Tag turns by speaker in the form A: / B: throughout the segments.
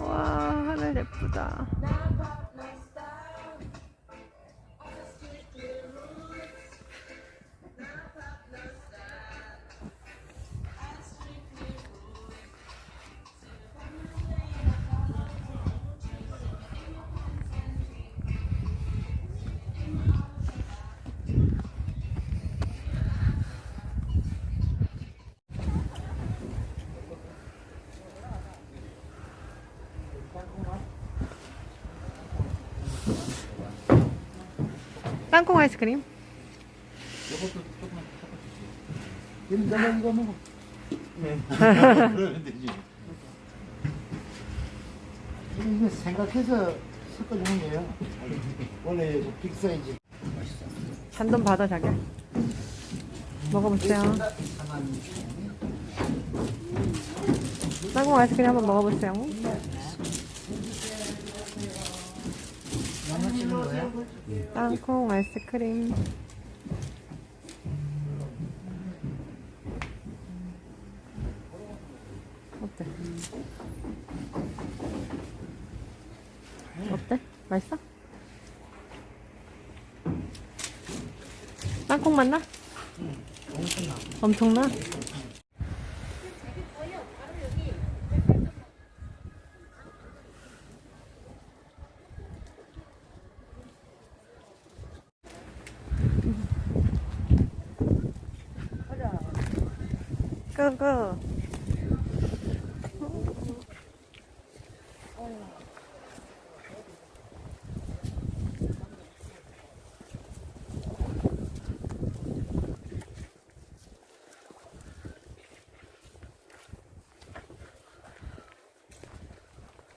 A: 와 하늘 예쁘다. 땅콩 아이스크림.
B: 이거 생각해서 섞어주는 거예요. 원래 그 빅사이즈.
A: 잔돈 받아 자기야. 먹어보세요. 땅콩 아이스크림 한번 먹어보세요. 땅콩 아이스크림. 어때? 어때? 맛있어? 땅콩 맛나? 엄청나? 고고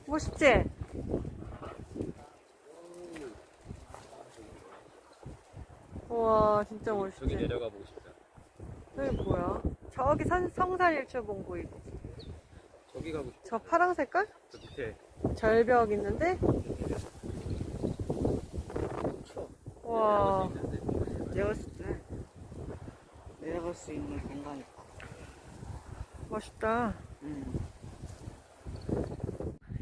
A: 멋있지? 우와 진짜 멋있지?
C: 저기 내려가 보고 싶다.
A: 여기 뭐야? 저기 선, 성산일출봉구이고
C: 저기 가고 싶다.
A: 저 파랑 색깔?
C: 저 밑에
A: 절벽 있는데? 와
D: 내렸을 때 내려갈 수 있는 공간이 있다.
A: 멋있다
D: 음.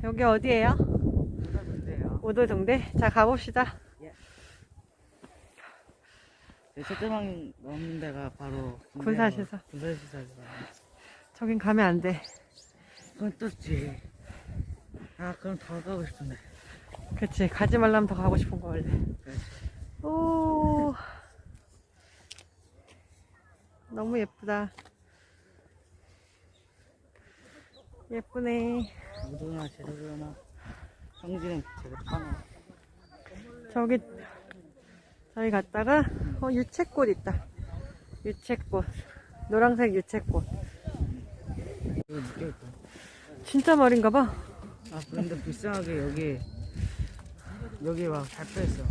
A: 여기 어디예요?
D: 그런데요.
A: 오도동대? 자 가봅시다
D: 제초대왕 넣는 데가 바로
A: 군사시설.
D: 군사시설이다.
A: 저긴 가면 안 돼
D: 그건 또지. 아 그럼 더 가고 싶은데.
A: 그치 가지 말라면 더 가고 싶은 거 원래
D: 그렇지.
A: 오 너무 예쁘다 예쁘네
D: 우도나 제대로나 성질은 제대로 파네.
A: 저기 저기 갔다가 어 유채꽃 있다 유채꽃 노란색 유채꽃. 진짜 말인가 봐
D: 아 그런데 불쌍하게 여기 여기 막 잡혀있어.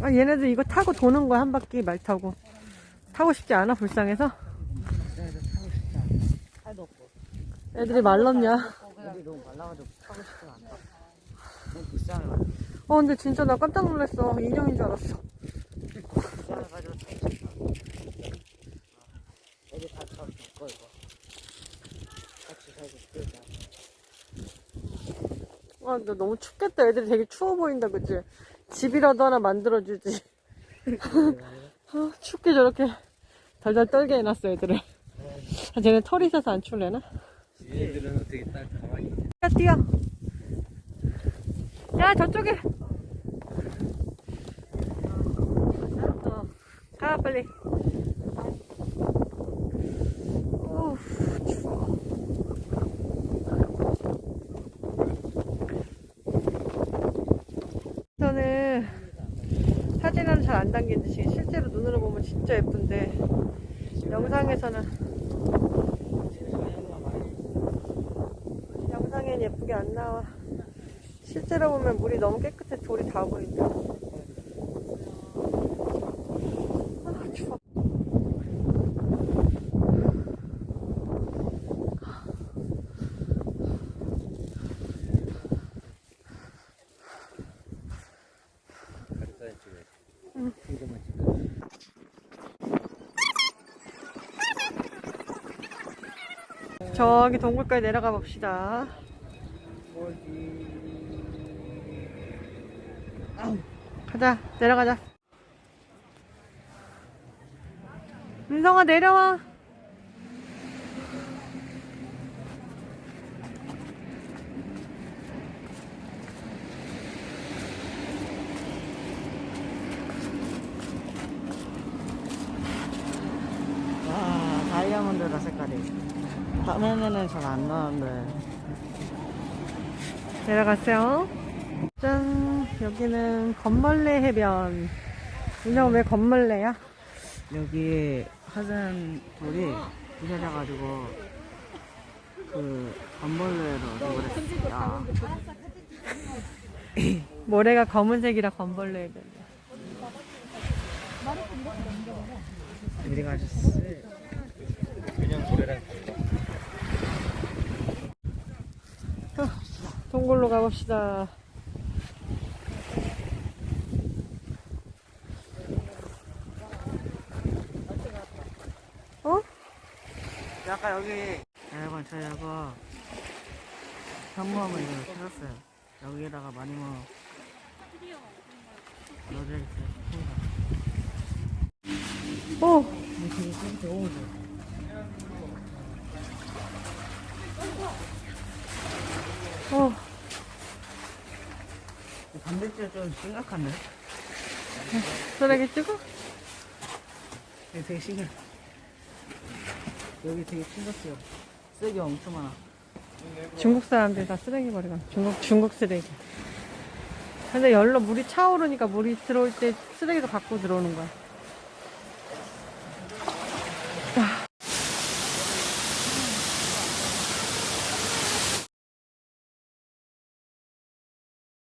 A: 아, 얘네들 이거 타고 도는 거야 한 바퀴 말 타고 타고 싶지 않아 불쌍해서
D: 불쌍해서 타고 싶지 않아. 살도 없고.
A: 애들이 말랐냐
D: 여기 너무 말라가지고 타고 싶지가 않아. 너무 불쌍해가지고.
A: 어 근데 진짜 나 깜짝 놀랐어 인형인 줄 알았어
D: 여기 다. 같이 살고 싶다.
A: 아 근데 너무 춥겠다 애들이 되게 추워 보인다 그치 집이라도 하나 만들어주지 아, 춥게 저렇게 달달 떨게 해놨어 애들을 아, 쟤네 털이 있어서 안 추울래나?
C: 얘네들은 어떻게 딱 가만히.
A: 야 뛰어 야 저쪽에 어, 가 빨리 오 추워 저는 사진은 잘안 담기듯이 실제로 눈으로 보면 진짜 예쁜데 영상에서는 영상엔 예쁘게 안 나와. 실제로 보면 물이 너무 깨끗해 돌이 다 보인다. 아, 추워.
C: 찍어.
A: 저기 동굴까지 내려가 봅시다. 가자, 내려가자. 민성아, 내려와.
D: 와 다이아몬드다 색깔이 화면에는 잘 안 나오는데
A: 내려갔어요. 짠, 여기는 건벌레 해변. 민성아, 왜 건벌레야?
D: 여기 화산 돌이 부셔져가지고 그 건벌레로 돼버렸습니다
A: 모래가 검은색이라 건벌레 해변이야.
D: 어디 가셨어요?
C: 그냥 노래랑
A: 동굴로 가봅시다. 어?
D: 아까 여기 여러분 저 이거 현무암을 이거 찾았어요 여기에다가 많이 뭐 넣어줘야겠어요
A: 오!
D: 단백질 좀 심각한데?
A: 쓰레기 찍어?
D: 여기 되게 신기해 여기 되게 심각해요 쓰레기 엄청 많아
A: 중국 사람들 다 쓰레기 버리고 중국 중국 쓰레기. 근데 열로 물이 차오르니까 물이 들어올 때 쓰레기도 갖고 들어오는 거야.